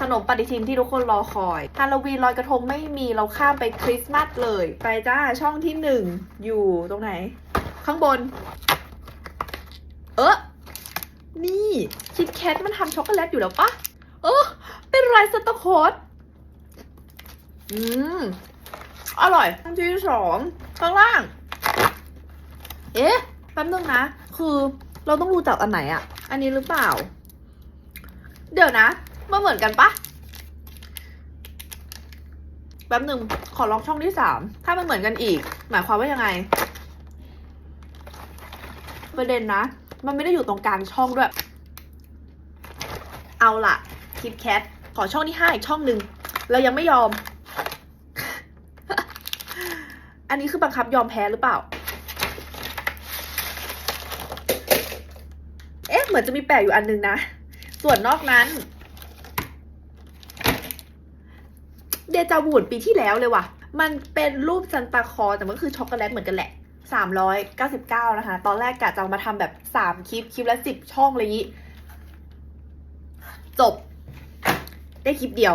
ขนมปฏิทินที่ทุกคนรอคอยฮาโลวีนลอยกระทงไม่มีเราข้ามไปคริสต์มาสเลย ไปจ้าช่องที่หนึ่งอยู่ตรงไหน ข้างบน เออนี่คิดแคทมันทำช็อกโกแลตอยู่แล้วปะเออเป็นไรสตาร์โคดอืม อร่อยอันที่สองข้างล่าง เอ๊ะแป๊บนึงนะ คือเราต้องดูจากอันไหนอะอันนี้หรือเปล่า เดี๋ยวนะ มันเหมือนกันปะแป๊บหนึ่งขอลองช่องที่สามถ้ามันเหมือนกันอีก หมายความว่ายังไง ประเด็นนะ มันไม่ได้อยู่ตรงกลางช่องด้วย เอาล่ะคิดแคทขอช่องที่ห้าอีกช่องหนึ่งเรายังไม่ยอม อันนี้คือบังคับยอมแพ้หรือเปล่า เอ๊ะเหมือนจะมีแปะอยู่อันนึงนะ ส่วนนอกนั้น เดจาวูดปีที่แล้วเลยว่ะ มันเป็นรูปซันตาคอแต่มันก็คือช็อกโกแลตเหมือนกันแหละ 399 นะคะ ตอนแรกกะจะมาทำแบบ 3 คลิป คลิปละ 10 ช่องอะไรอย่างนี้ จบ ได้คลิปเดียว